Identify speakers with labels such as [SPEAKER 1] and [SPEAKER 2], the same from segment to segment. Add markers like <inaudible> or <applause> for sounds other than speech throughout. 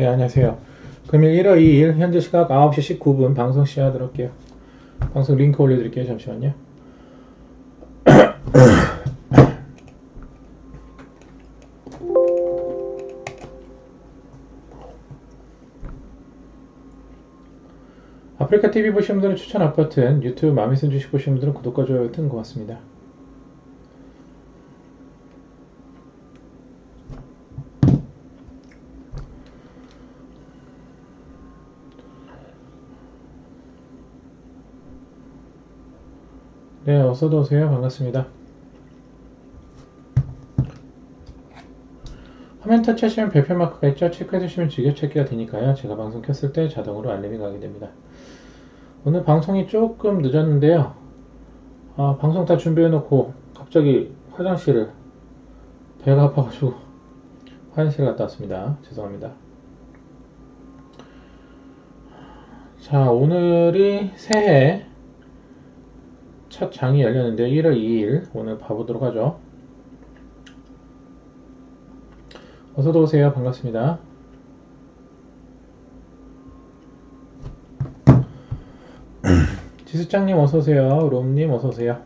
[SPEAKER 1] 네, 안녕하세요. 금일 1월 2일 현재 시각 9시 19분 방송 시작하도록 할게요. 방송 링크 올려드릴게요. 잠시만요. 아프리카 TV 보시는 분들은 추천 아파트 유튜브 마에슨시고 보시는 분들은 구독과 좋아요 뜬것 같습니다. 네, 어서 오세요. 반갑습니다. 화면 터치하시면 별표 마크가 있죠? 체크해주시면 즐겨 찾기가 되니까요. 제가 방송 켰을 때 자동으로 알림이 가게 됩니다. 오늘 방송이 조금 늦었는데요. 아, 방송 다 준비해놓고 갑자기 화장실을 배가 아파가지고 <laughs> 화장실 갔다 왔습니다. 죄송합니다. 자, 오늘이 새해 첫 장이 열렸는데 1월 2일 오늘 봐보도록 하죠. 어서 오세요. 반갑습니다. 지수장님 어서오세요. 롬님 어서오세요.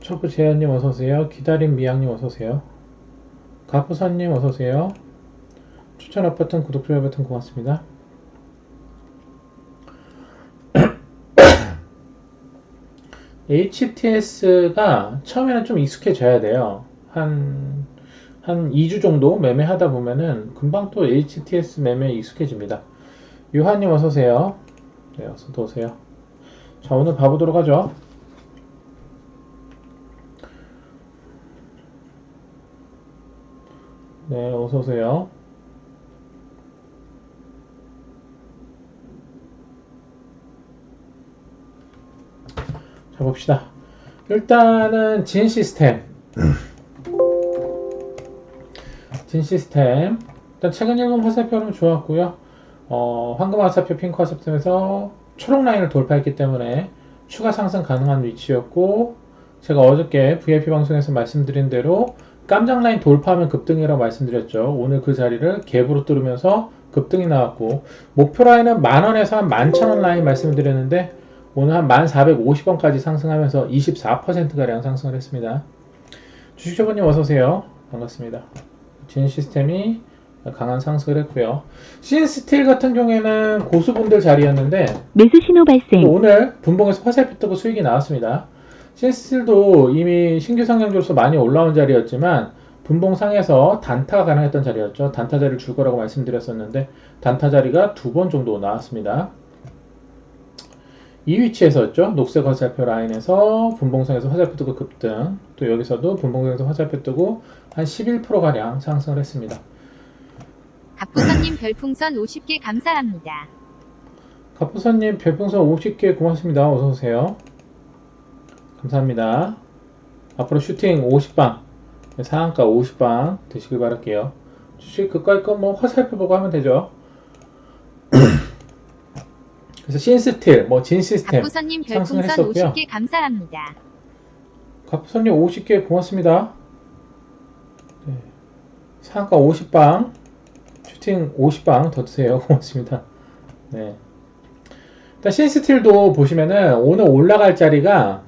[SPEAKER 1] 철구재현님 어서오세요. 기다림 미양님 어서오세요. 가포사님 어서오세요. 추천 아파트 구독 좋아요 버튼 고맙습니다. HTS가 처음에는 좀 익숙해져야 돼요. 한, 한 2주 정도 매매하다 보면은 금방 또 HTS 매매에 익숙해집니다. 유한님 어서오세요. 네, 어서오세요. 자, 오늘 봐보도록 하죠. 네, 어서오세요. 해봅시다. 일단은 진 시스템. 음. 진 시스템. 일단 최근 일본 화살표는 좋았고요. 어, 황금 화살표, 핑크 화살표에서 초록 라인을 돌파했기 때문에 추가 상승 가능한 위치였고 제가 어저께 VIP 방송에서 말씀드린 대로 깜짝 라인 돌파하면 급등이라고 말씀드렸죠. 오늘 그 자리를 갭으로 뚫으면서 급등이 나왔고 목표 라인은 만 원에서 한 만천 원 라인 말씀드렸는데 오늘 한 1450원까지 상승하면서 24%가량 상승을 했습니다. 주식자분님 어서오세요. 반갑습니다. 진 시스템이 강한 상승을 했고요. 신스틸 같은 경우에는 고수분들 자리였는데 매수 신호 발생. 오늘 분봉에서 화살 피트고 수익이 나왔습니다. 신스틸도 이미 신규 상향주로서 많이 올라온 자리였지만 분봉상에서 단타가 가능했던 자리였죠. 단타 자리를 줄 거라고 말씀드렸었는데 단타 자리가 두 번 정도 나왔습니다. 이 위치에서였죠. 녹색 화살표 라인에서 분봉선에서 화살표 뜨고 급등 또 여기서도 분봉선에서 화살표 뜨고 한 11%가량 상승을 했습니다.
[SPEAKER 2] 갑부선님 별풍선 50개 감사합니다.
[SPEAKER 1] 갑부선님 별풍선 50개 고맙습니다. 어서오세요. 감사합니다. 앞으로 슈팅 50방 상한가 50방 되시길 바랄게요. 주식 그까이 거뭐 화살표 보고 하면 되죠. 그래서 신스틸, 뭐 진시스템 박부선님 별풍선 했었고요 50개 감사합니다. 갑선님 50개 고맙습니다. 네. 상가 50방, 슈팅 50방 더 드세요. <laughs> 고맙습니다. 네. 일단 신스틸도 보시면은 오늘 올라갈 자리가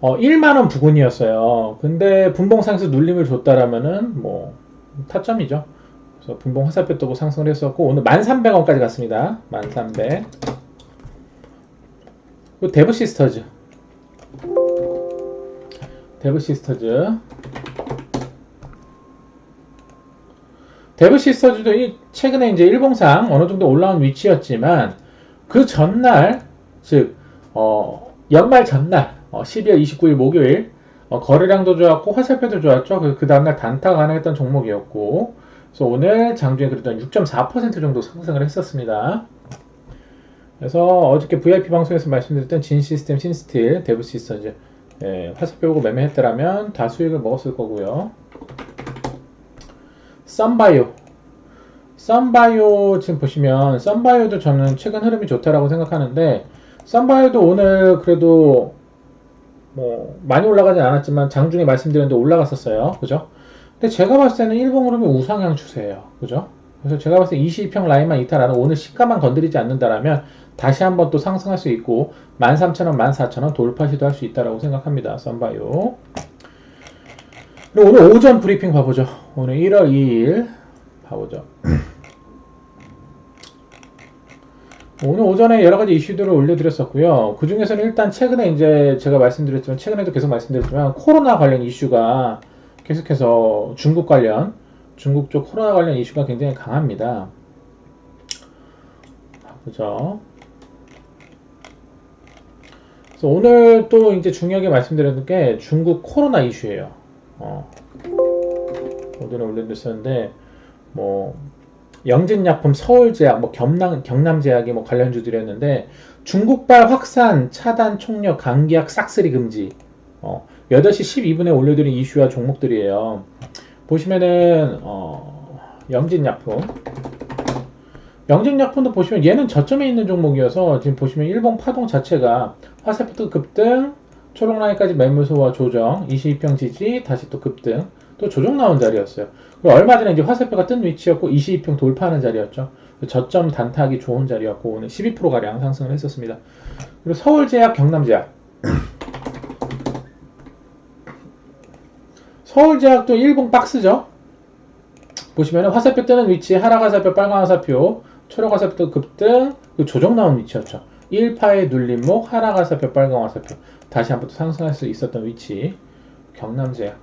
[SPEAKER 1] 어, 1만원 부근이었어요. 근데 분봉상수 눌림을 줬다라면은 뭐 타점이죠. 그래서 분봉 화살표도 상승을 했었고 오늘 1300원까지 갔습니다. 1300. 그 데브 시스터즈. 데브 시스터즈. 데브 시스터즈도 최근에 이제 일봉상 어느 정도 올라온 위치였지만 그 전날 즉 어, 연말 전날 어, 12월 29일 목요일 어, 거래량도 좋았고 화살표도 좋았죠. 그, 그 다음날 단타가 가능했던 종목이었고 그래서 오늘 장중에 그래던6.4% 정도 상승을 했었습니다. 그래서 어저께 VIP 방송에서 말씀드렸던 진 시스템 신스틸 데브 시스터즈 예, 화살 배우고 매매했더라면 다 수익을 먹었을 거고요. 썬바이오 썬바이오 지금 보시면 썬바이오도 저는 최근 흐름이 좋다라고 생각하는데 썬바이오도 오늘 그래도 뭐 많이 올라가진 않았지만 장중에 말씀드렸는데 올라갔었어요. 그죠? 근데 제가 봤을 때는 1봉그룹이 우상향 추세예요. 그죠? 그래서 제가 봤을 때 22평 라인만 이탈하는 오늘 시가만 건드리지 않는다라면 다시 한번 또 상승할 수 있고 13,000원, 14,000원 돌파 시도할 수 있다라고 생각합니다. 썬바이오. 그리고 오늘 오전 브리핑 봐보죠. 오늘 1월 2일 봐보죠. 오늘 오전에 여러 가지 이슈들을 올려드렸었고요. 그 중에서는 일단 최근에 이제 제가 말씀드렸지만 최근에도 계속 말씀드렸지만 코로나 관련 이슈가 계속해서 중국 관련, 중국 쪽 코로나 관련 이슈가 굉장히 강합니다. 그죠? 그래서 오늘 또 이제 중요하게 말씀드리는 게 중국 코로나 이슈예요. 어. 오늘은 올려드렸었는데 뭐 영진약품 서울제약, 뭐 경남 경남제약이 뭐 관련주 드렸는데 중국발 확산 차단 총력 감기약 싹쓸이 금지. 어. 8시 12분에 올려드린 이슈와 종목들이에요. 보시면은 어, 영진약품 영진약품도 보시면 얘는 저점에 있는 종목이어서 지금 보시면 일봉 파동 자체가 화세포터 급등 초록 라인까지 매물 소와 조정 22평 지지 다시 또 급등 또 조정 나온 자리였어요. 그리고 얼마 전에 이제 화세표가 뜬 위치였고 22평 돌파하는 자리였죠. 저점 단타하기 좋은 자리였고 오늘 12%가량 상승을 했었습니다. 그리고 서울제약 경남제약 서울제약도 1봉 박스죠. 보시면 화살표 뜨는 위치, 하락화살표, 빨강화살표, 초록화살표 급등, 그 조정 나온 위치였죠. 1파의 눌림목, 하락화살표, 빨강화살표. 다시 한번 또 상승할 수 있었던 위치. 경남제약.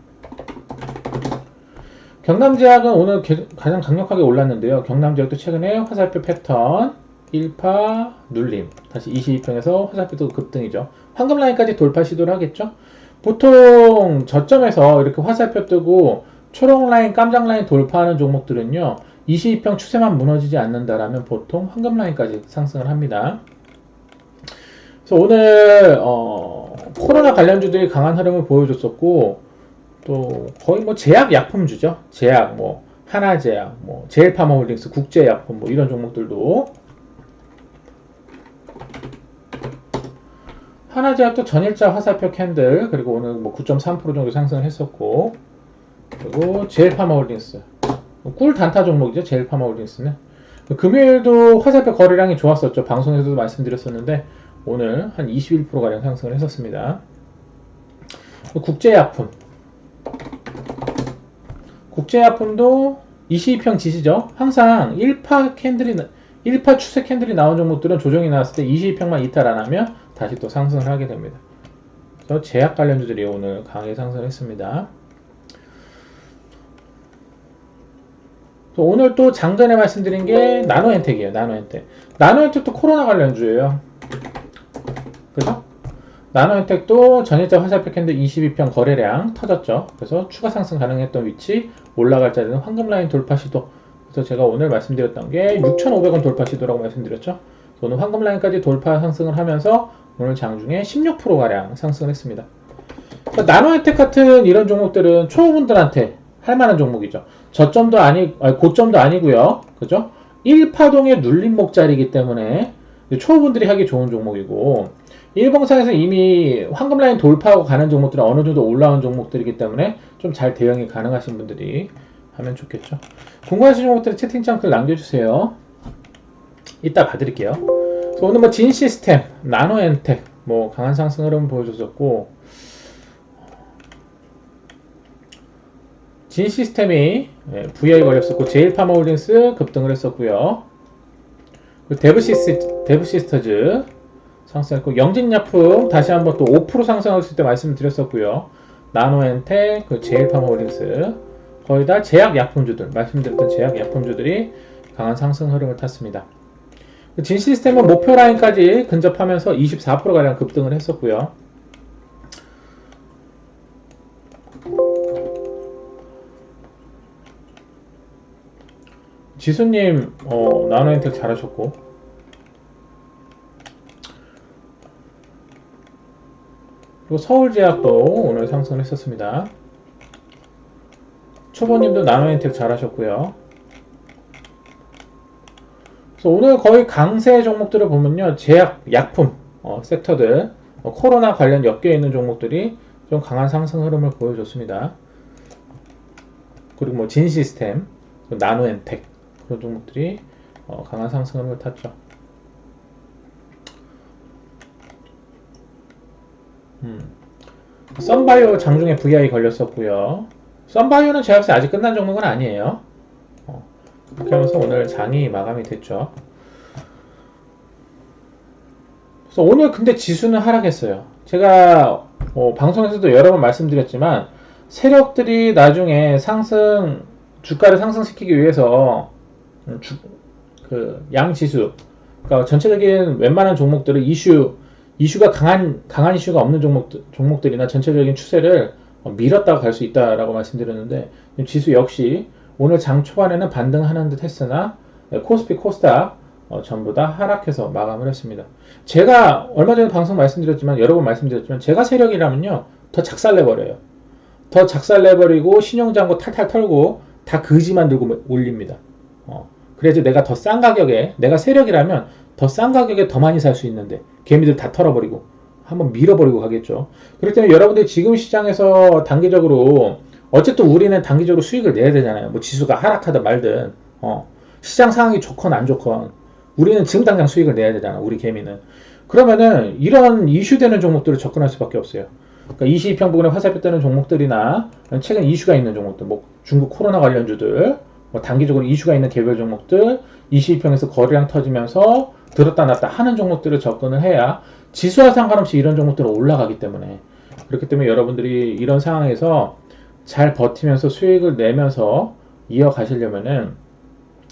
[SPEAKER 1] 경남제약은 오늘 가장 강력하게 올랐는데요. 경남제약도 최근에 화살표 패턴, 1파, 눌림. 다시 22평에서 화살표도 급등이죠. 황금라인까지 돌파 시도를 하겠죠. 보통 저점에서 이렇게 화살표 뜨고 초록 라인, 깜장 라인 돌파하는 종목들은요. 22평 추세만 무너지지 않는다라면 보통 황금 라인까지 상승을 합니다. 그래서 오늘 어, 코로나 관련주들이 강한 흐름을 보여줬었고 또 거의 뭐 제약 약품주죠. 제약 뭐 하나제약, 뭐 제일파마홀딩스, 국제약품 뭐 이런 종목들도 하나제약도 전일자 화살표 캔들 그리고 오늘 뭐9.3% 정도 상승을 했었고 그리고 젤파마홀딩스 꿀 단타 종목이죠 젤파마홀딩스는 금요일도 화살표 거래량이 좋았었죠 방송에서도 말씀드렸었는데 오늘 한 21%가량 상승을 했었습니다 국제약품 국제약품도 22평 지시죠 항상 1파 캔들이 1파 추세 캔들이 나온 종목들은 조정이 나왔을 때 22평만 이탈 안 하면 다시 또 상승을 하게 됩니다. 그래서 제약 관련주들이 오늘 강하게 상승했습니다. 오늘 또 장전에 말씀드린 게 나노엔텍이에요. 나노엔텍. 나노엔텍도 코로나 관련주예요. 그죠? 나노엔텍도 전일자 화살표 캔들 22평 거래량 터졌죠. 그래서 추가 상승 가능했던 위치 올라갈 자리는 황금라인 돌파 시도 그래서 제가 오늘 말씀드렸던 게 6,500원 돌파 시도라고 말씀드렸죠. 오늘 황금 라인까지 돌파 상승을 하면서 오늘 장중에 16% 가량 상승을 했습니다. 그러니까 나노 혜택 같은 이런 종목들은 초보분들한테 할 만한 종목이죠. 저점도 아니, 아니 고점도 아니고요. 그죠? 1파동의 눌림목 자리이기 때문에 초보분들이 하기 좋은 종목이고 일봉상에서 이미 황금라인 돌파하고 가는 종목들은 어느 정도 올라온 종목들이기 때문에 좀 잘 대응이 가능하신 분들이 하면 좋겠죠. 궁금하신 것들은 채팅창 글 남겨주세요. 이따 봐드릴게요. 오늘 뭐진 시스템, 나노 엔텍, 뭐 강한 상승 흐름 보여줬었고, 진 시스템이 예, VI 걸렸었고, 제일 파마홀딩스 급등을 했었고요. 데브시스, 데브시스터즈 상승했고, 영진약품 다시 한번 또 5% 상승했을 때 말씀드렸었고요. 나노엔텍, 그 제일 파마홀딩스 거의 다 제약 약품주들, 말씀드렸던 제약 약품주들이 강한 상승 흐름을 탔습니다. 그 진 시스템은 목표 라인까지 근접하면서 24%가량 급등을 했었고요. 지수님, 어, 나노엔텍 잘하셨고. 그리고 서울제약도 오늘 상승을 했었습니다. 초보님도 나노 혜택 잘하셨고요. 그래서 오늘 거의 강세 종목들을 보면요. 제약, 약품 어, 섹터들, 어, 코로나 관련 엮여 있는 종목들이 좀 강한 상승 흐름을 보여줬습니다. 그리고 뭐진 시스템, 나노 엔텍 그런 종목들이 어, 강한 상승 흐름을 탔죠. 음. 썬바이오 장중에 VI 걸렸었고요. 썬바이오는 제값에 아직 끝난 종목은 아니에요. 어, 그렇게 하면서 오늘 장이 마감이 됐죠. 그래서 오늘 근데 지수는 하락했어요. 제가 어, 방송에서도 여러 번 말씀드렸지만 세력들이 나중에 상승 주가를 상승시키기 위해서 음, 주, 그 양지수 그러니까 전체적인 웬만한 종목들을 이슈 이슈가 강한 강한 이슈가 없는 종목들 종목들이나 전체적인 추세를 어, 밀었다고갈 수 있다라고 말씀드렸는데 지수 역시 오늘 장 초반에는 반등하는 듯 했으나 네, 코스피 코스닥 어, 전부 다 하락해서 마감을 했습니다. 제가 얼마 전에 방송 말씀드렸지만 여러 번 말씀드렸지만 제가 세력이라면요 더 작살내버려요. 더 작살내버리고 신용장고 탈탈 털고 다그지만 들고 올립니다. 어, 그래서 내가 더 싼 가격에 내가 세력이라면 더 싼 가격에 더 많이 살 수 있는데 개미들 다 털어버리고 한번 밀어버리고 가겠죠. 그렇기 때문에 여러분들 지금 시장에서 단기적으로 어쨌든 우리는 단기적으로 수익을 내야 되잖아요. 뭐 지수가 하락하든 말든 어, 시장 상황이 좋건 안 좋건 우리는 지금 당장 수익을 내야 되잖아. 우리 개미는 그러면은 이런 이슈되는 종목들을 접근할 수밖에 없어요. 그러니까 22평부근에 화살표되는 종목들이나 최근 이슈가 있는 종목들, 뭐 중국 코로나 관련주들, 뭐 단기적으로 이슈가 있는 개별 종목들, 22평에서 거래량 터지면서 들었다 놨다 하는 종목들을 접근을 해야 지수와 상관없이 이런 종목들은 올라가기 때문에 그렇기 때문에 여러분들이 이런 상황에서 잘 버티면서 수익을 내면서 이어가시려면은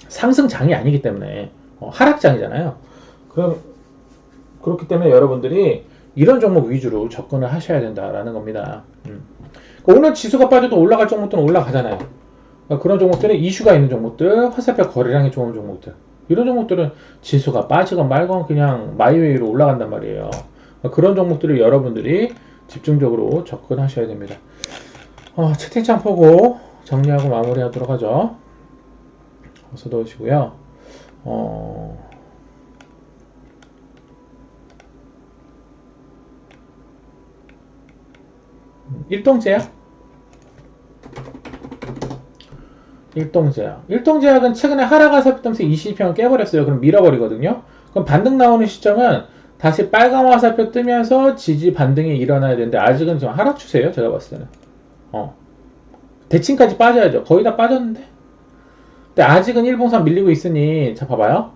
[SPEAKER 1] 상승장이 아니기 때문에 어, 하락장이잖아요. 그럼 그렇기 때문에 여러분들이 이런 종목 위주로 접근을 하셔야 된다라는 겁니다. 음. 그러니까 오늘 지수가 빠져도 올라갈 종목들은 올라가잖아요. 그러니까 그런 종목들은 이슈가 있는 종목들, 화살표 거래량이 좋은 종목들. 이런 종목들은 지수가 빠지건 말건 그냥 마이웨이로 올라간단 말이에요. 그런 종목들을 여러분들이 집중적으로 접근하셔야 됩니다. 어, 채팅창 보고 정리하고 마무리하도록 하죠. 어서 넣으시고요. 어... 음, 일동제야? 일동제약. 일동제약은 최근에 하락한 살펴면서 20평 을 깨버렸어요. 그럼 밀어버리거든요. 그럼 반등 나오는 시점은 다시 빨간 화살표 뜨면서 지지 반등이 일어나야 되는데 아직은 좀 하락 추세예요. 제가 봤을 때는. 어. 대칭까지 빠져야죠. 거의 다 빠졌는데. 근데 아직은 일봉산 밀리고 있으니 자 봐봐요.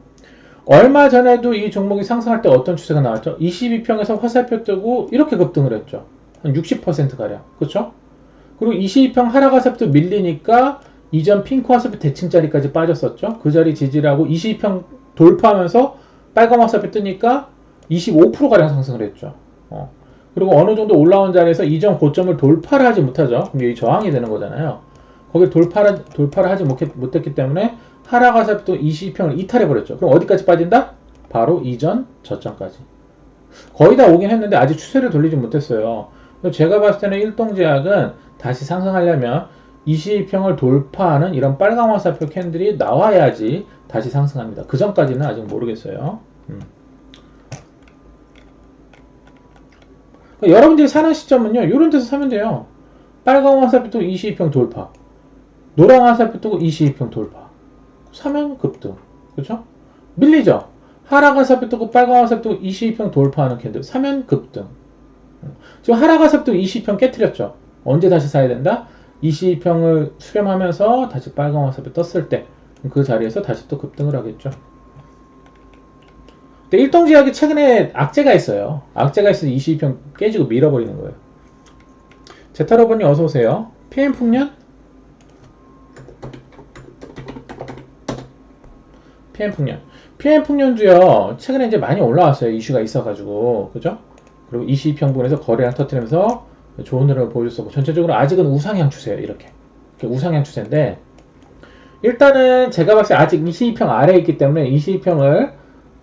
[SPEAKER 1] 얼마 전에도 이 종목이 상승할 때 어떤 추세가 나왔죠? 22평에서 화살표 뜨고 이렇게 급등을 했죠. 한60% 가량. 그렇죠? 그리고 22평 하락 화살표 밀리니까 이전 핑크화살표 대칭 자리까지 빠졌었죠. 그 자리 지지라고 22평 돌파하면서 빨간 화살표 뜨니까 25%가량 상승을 했죠. 어. 그리고 어느 정도 올라온 자리에서 이전 고점을 돌파를 하지 못하죠. 이게 저항이 되는 거잖아요. 거기 돌파를, 돌파를 하지 못했, 기 때문에 하락 화살표 22평을 이탈해버렸죠. 그럼 어디까지 빠진다? 바로 이전 저점까지. 거의 다 오긴 했는데 아직 추세를 돌리지 못했어요. 제가 봤을 때는 일동제약은 다시 상승하려면 22평을 돌파하는 이런 빨강 화살표 캔들이 나와야지 다시 상승합니다. 그 전까지는 아직 모르겠어요. 음. 그러니까 여러분들이 사는 시점은요. 이런 데서 사면 돼요. 빨강 화살표 22평 돌파. 노랑 화살표 22평 돌파. 사면 급등. 그렇죠? 밀리죠? 하락 화살표 뜨 빨강 화살표 22평 돌파하는 캔들. 사면 급등. 음. 지금 하락 화살표 22평 깨뜨렸죠? 언제 다시 사야 된다? 22평을 수렴하면서 다시 빨간 화살표 떴을 때 그 자리에서 다시 또 급등을 하겠죠. 근데 일동 지역이 최근에 악재가 있어요. 악재가 있어서 22평 깨지고 밀어버리는 거예요. 제타로버님 어서오세요. PM 풍년? PM 풍년. PM 풍년주요. 최근에 이제 많이 올라왔어요. 이슈가 있어가지고. 그죠? 그리고 22평분에서 거래량 터트리면서 좋은 흐름을 보여줬었고 전체적으로 아직은 우상향 추세예요 이렇게 우상향 추세인데 일단은 제가 봤을 때 아직 22평 아래에 있기 때문에 22평을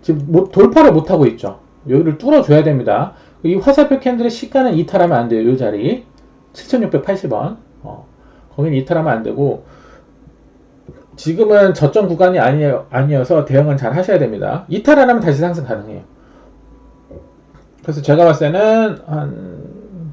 [SPEAKER 1] 지금 돌파를 못하고 있죠 여기를 뚫어줘야 됩니다 이 화살표 캔들의 시가는 이탈하면 안 돼요 이 자리 7680원 어, 거긴 이탈하면 안 되고 지금은 저점 구간이 아니에 아니어서 대응은 잘 하셔야 됩니다 이탈 안 하면 다시 상승 가능해요 그래서 제가 봤을 때는 한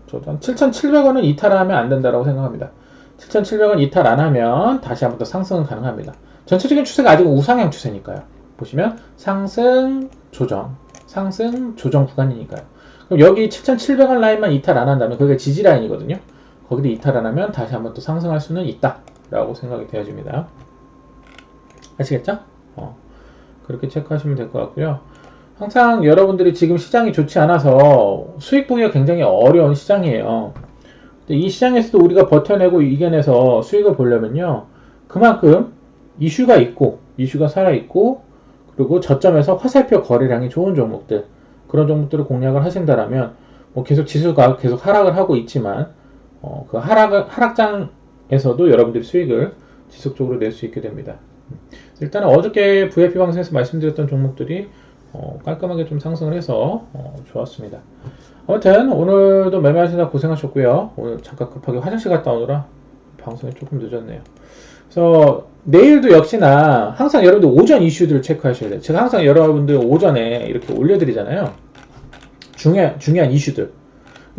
[SPEAKER 1] 저도 7,700원은 이탈하면 안 된다라고 생각합니다. 7,700원 이탈 안 하면 다시 한번 더 상승은 가능합니다. 전체적인 추세가 아직 우상향 추세니까요. 보시면 상승 조정, 상승 조정 구간이니까요. 그럼 여기 7,700원 라인만 이탈 안 한다면 그게 지지 라인이거든요. 거기를 이탈 안 하면 다시 한번 또 상승할 수는 있다라고 생각이 되어집니다. 아시겠죠? 어. 그렇게 체크하시면 될 것 같고요. 항상 여러분들이 지금 시장이 좋지 않아서 수익 보기가 굉장히 어려운 시장이에요. 이 시장에서도 우리가 버텨내고 이겨내서 수익을 보려면요. 그만큼 이슈가 있고, 이슈가 살아있고, 그리고 저점에서 화살표 거래량이 좋은 종목들, 그런 종목들을 공략을 하신다라면, 뭐 계속 지수가 계속 하락을 하고 있지만, 어, 그 하락을, 하락장에서도 여러분들이 수익을 지속적으로 낼 수 있게 됩니다. 음, 일단은 어저께 VFP 방송에서 말씀드렸던 종목들이 어, 깔끔하게 좀 상승을 해서 어, 좋았습니다. 아무튼 오늘도 매매하시다 고생하셨고요. 오늘 잠깐 급하게 화장실 갔다 오느라 방송이 조금 늦었네요. 그래서 내일도 역시나 항상 여러분들 오전 이슈들을 체크하셔야 돼요. 제가 항상 여러분들 오전에 이렇게 올려드리잖아요. 중요, 중요한 이슈들.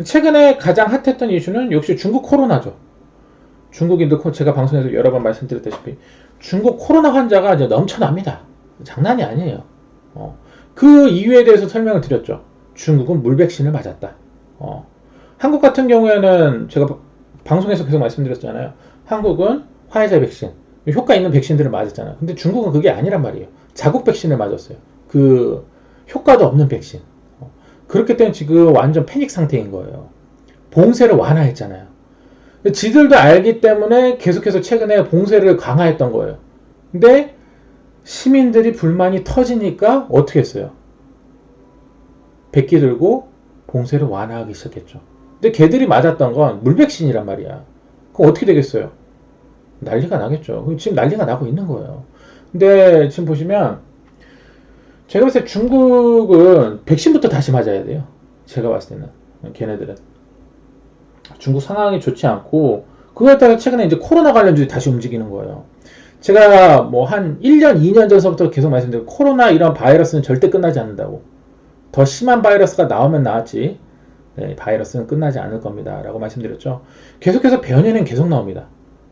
[SPEAKER 1] 최근에 가장 핫했던 이슈는 역시 중국 코로나죠. 중국인들 제가 방송에서 여러 번 말씀드렸다시피 중국 코로나 환자가 이제 넘쳐납니다. 장난이 아니에요. 어. 그 이유에 대해서 설명을 드렸죠. 중국은 물 백신을 맞았다. 어. 한국 같은 경우에는 제가 방송에서 계속 말씀드렸잖아요. 한국은 화이자 백신, 효과 있는 백신들을 맞았잖아요. 근데 중국은 그게 아니란 말이에요. 자국 백신을 맞았어요. 그 효과도 없는 백신. 어. 그렇기 때문에 지금 완전 패닉 상태인 거예요. 봉쇄를 완화했잖아요. 지들도 알기 때문에 계속해서 최근에 봉쇄를 강화했던 거예요. 근데 시민들이 불만이 터지니까 어떻게 했어요? 백기 들고 봉쇄를 완화하기 시작했죠. 근데 걔들이 맞았던 건 물백신이란 말이야. 그럼 어떻게 되겠어요? 난리가 나겠죠. 지금 난리가 나고 있는 거예요. 근데 지금 보시면 제가 봤을 때 중국은 백신부터 다시 맞아야 돼요. 제가 봤을 때는 걔네들은 중국 상황이 좋지 않고 그거에 따라 최근에 이제 코로나 관련주들이 다시 움직이는 거예요. 제가 뭐 한 1년, 2년 전서부터 계속 말씀드린 코로나 이런 바이러스는 절대 끝나지 않는다고. 더 심한 바이러스가 나오면 나왔지. 네, 바이러스는 끝나지 않을 겁니다. 라고 말씀드렸죠. 계속해서 변이는 계속 나옵니다.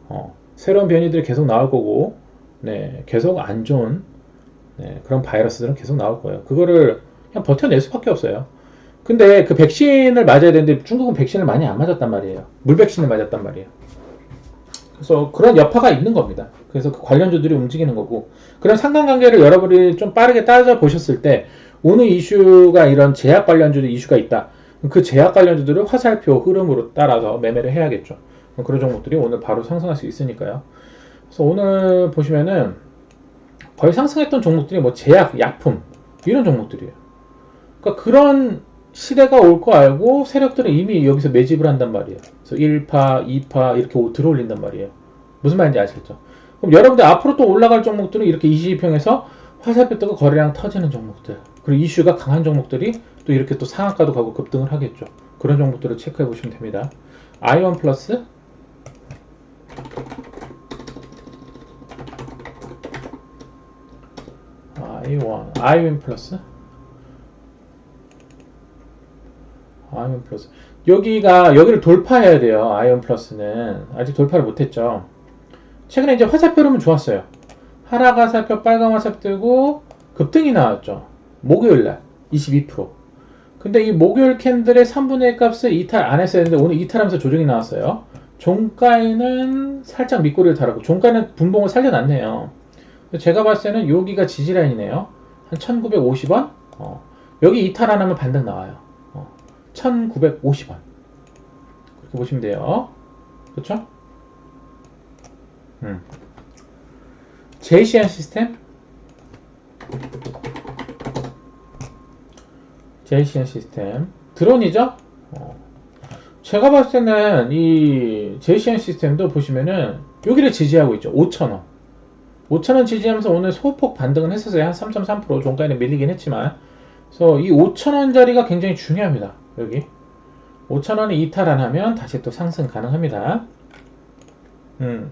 [SPEAKER 1] 어, 새로운 변이들이 계속 나올 거고, 네, 계속 안 좋은 네, 그런 바이러스들은 계속 나올 거예요. 그거를 그냥 버텨낼 수밖에 없어요. 근데 그 백신을 맞아야 되는데 중국은 백신을 많이 안 맞았단 말이에요. 물백신을 맞았단 말이에요. 그래서 그런 여파가 있는 겁니다. 그래서 그 관련주들이 움직이는 거고 그런 상관관계를 여러분이 좀 빠르게 따져보셨을 때 오늘 이슈가 이런 제약 관련주도 이슈가 있다. 그 제약 관련주들을 화살표 흐름으로 따라서 매매를 해야겠죠. 그런 종목들이 오늘 바로 상승할 수 있으니까요. 그래서 오늘 보시면은 거의 상승했던 종목들이 뭐 제약, 약품 이런 종목들이에요. 그러니까 그런 시대가 올 거 알고 세력들은 이미 여기서 매집을 한단 말이에요. 그래서 1파, 2파 이렇게 들어올린단 말이에요. 무슨 말인지 아시겠죠? 그럼 여러분들 앞으로 또 올라갈 종목들은 이렇게 22평에서 화살표 뜨고 거래량 터지는 종목들 그리고 이슈가 강한 종목들이 또 이렇게 또 상한가도 가고 급등을 하겠죠. 그런 종목들을 체크해 보시면 됩니다. 아이원 플러스 아이원 아이윈 플러스 아이윈 플러스 여기가 여기를 돌파해야 돼요. 아이언 플러스는 아직 돌파를 못했죠. 최근에 이제 화살표 흐름은 좋았어요. 하락 화살표 빨강 화살표 뜨고 급등이 나왔죠. 목요일날 22%. 근데 이 목요일 캔들의 3분의 1 값을 이탈 안 했어야 했는데 오늘 이탈하면서 조정이 나왔어요. 종가에는 살짝 밑꼬리를 달았고 종가는 분봉을 살려놨네요. 제가 봤을 때는 여기가 지지라인이네요. 한 1950원? 어. 여기 이탈 안 하면 반등 나와요. 1950원 그렇게 보시면 돼요 그렇죠? 음. 제시한 시스템 제시한 시스템 드론이죠? 어. 제가 봤을 때는 이 제시한 시스템도 보시면은 여기를 지지하고 있죠 5 0 0 0원5 0 0 0원 지지하면서 오늘 소폭 반등은 했었어요 한 3.3% 종가에는 밀리긴 했지만 그래서 이5 0 0 0원자리가 굉장히 중요합니다 여기 5천원에 이탈 안 하면 다시 또 상승 가능합니다. 음,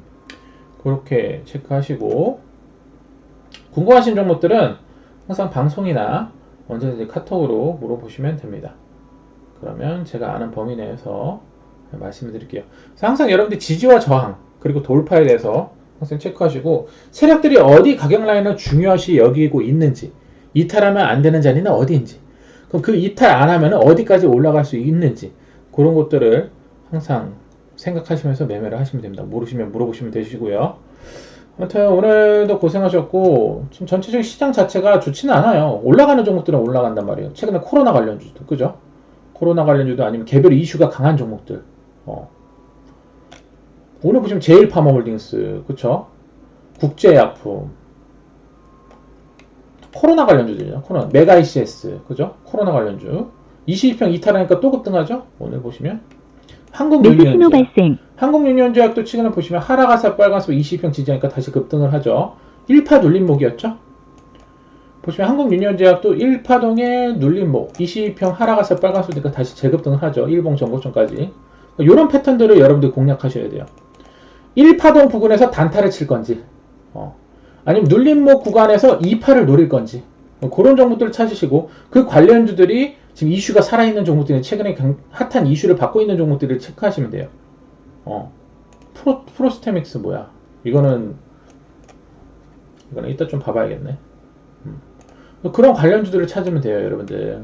[SPEAKER 1] 그렇게 체크하시고 궁금하신 종목들은 항상 방송이나 언제든지 카톡으로 물어보시면 됩니다. 그러면 제가 아는 범위 내에서 말씀을 드릴게요. 항상 여러분들 지지와 저항 그리고 돌파에 대해서 항상 체크하시고 세력들이 어디 가격 라인을 중요시 여기고 있는지 이탈하면 안 되는 자리는 어디인지 그럼 그 이탈 안 하면 어디까지 올라갈 수 있는지 그런 것들을 항상 생각하시면서 매매를 하시면 됩니다. 모르시면 물어보시면 되시고요. 아무튼 오늘도 고생하셨고 지금 전체적인 시장 자체가 좋지는 않아요. 올라가는 종목들은 올라간단 말이에요. 최근에 코로나 관련주도 그죠? 코로나 관련주도 아니면 개별 이슈가 강한 종목들. 어. 오늘 보시면 제일파마홀딩스 그쵸? 국제약품 코로나 관련주들이죠. 코로나. 메가 ICS. 그죠? 코로나 관련주. 22평 이탈하니까 또 급등하죠? 오늘 보시면. 한국유니언 네, 발 한국유니언제약도 최근에 보시면 하락하사 빨간색 2 2평 지지하니까 다시 급등을 하죠. 1파 눌림목이었죠? 보시면 한국유니언제약도 1파동에 눌림목, 2 2평 하락하사 빨간색이니까 다시 재급등을 하죠. 일봉 정고점까지. 이런 패턴들을 여러분들 공략하셔야 돼요. 1파동 부근에서 단타를 칠 건지, 어. 아니면 눌림목 구간에서 2파를 노릴 건지 뭐 그런 종목들을 찾으시고 그 관련주들이 지금 이슈가 살아있는 종목들이 최근에 핫한 이슈를 받고 있는 종목들을 체크하시면 돼요. 어. 프로, 프로스테믹스 뭐야? 이거는 이거는 이따 좀 봐봐야겠네. 음. 뭐 그런 관련주들을 찾으면 돼요, 여러분들.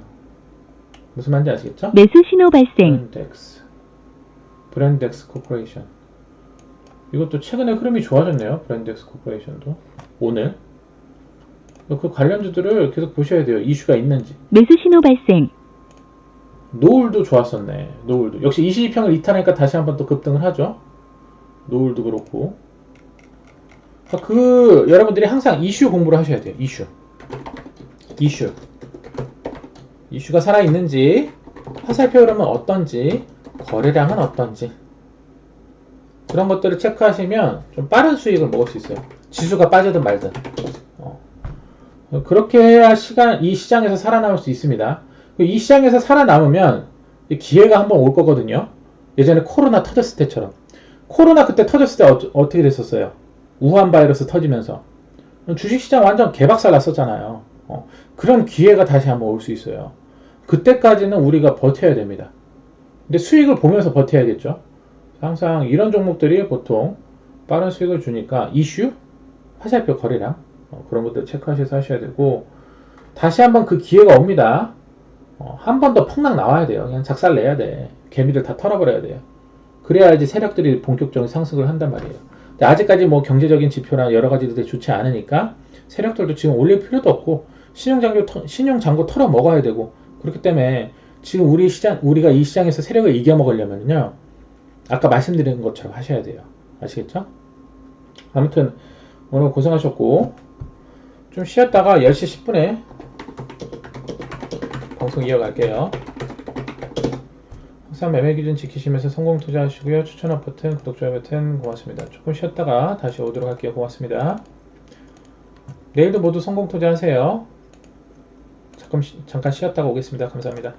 [SPEAKER 1] 무슨 말인지 아시겠죠? 매수 신호 발생. 브랜덱스. 브랜덱스 코퍼레이션. 이것도 최근에 흐름이 좋아졌네요. 브랜덱스 코퍼레이션도. 오는 그 관련주들을 계속 보셔야 돼요. 이슈가 있는지. 매수 신호 발생. 노을도 좋았었네. 노을도. 역시 22평을 이탈하니까 다시 한번 또 급등을 하죠. 노을도 그렇고. 아, 그 여러분들이 항상 이슈 공부를 하셔야 돼요. 이슈. 이슈. 이슈가 살아있는지, 화살표 흐름은 어떤지, 거래량은 어떤지. 그런 것들을 체크하시면 좀 빠른 수익을 먹을 수 있어요. 지수가 빠지든 말든. 어. 그렇게 해야 시간, 이 시장에서 살아남을 수 있습니다. 이 시장에서 살아남으면 기회가 한번 올 거거든요. 예전에 코로나 터졌을 때처럼. 코로나 그때 터졌을 때 어, 어떻게 됐었어요? 우한 바이러스 터지면서. 주식시장 완전 개박살 났었잖아요. 어, 그런 기회가 다시 한번 올 수 있어요. 그때까지는 우리가 버텨야 됩니다. 근데 수익을 보면서 버텨야겠죠. 항상 이런 종목들이 보통 빠른 수익을 주니까 이슈? 화살표 거래량 어, 그런 것들 체크하셔서 하셔야 되고 다시 한번 그 기회가 옵니다. 어, 한번 더 폭락 나와야 돼요. 그냥 작살 내야 돼. 개미들 다 털어버려야 돼요. 그래야지 세력들이 본격적인 상승을 한단 말이에요. 근데 아직까지 뭐 경제적인 지표나 여러 가지들이 좋지 않으니까 세력들도 지금 올릴 필요도 없고 신용장고 신용장고 털어 먹어야 되고 그렇기 때문에 지금 우리 시장 우리가 이 시장에서 세력을 이겨 먹으려면요 아까 말씀드린 것처럼 하셔야 돼요. 아시겠죠? 아무튼 오늘 고생하셨고 좀 쉬었다가 10시 10분에 방송 이어갈게요. 항상 매매 기준 지키시면서 성공 투자하시고요. 추천업 버튼, 구독, 좋아요 버튼 고맙습니다. 조금 쉬었다가 다시 오도록 할게요. 고맙습니다. 내일도 모두 성공 투자하세요. 잠깐, 잠깐 쉬었다가 오겠습니다. 감사합니다.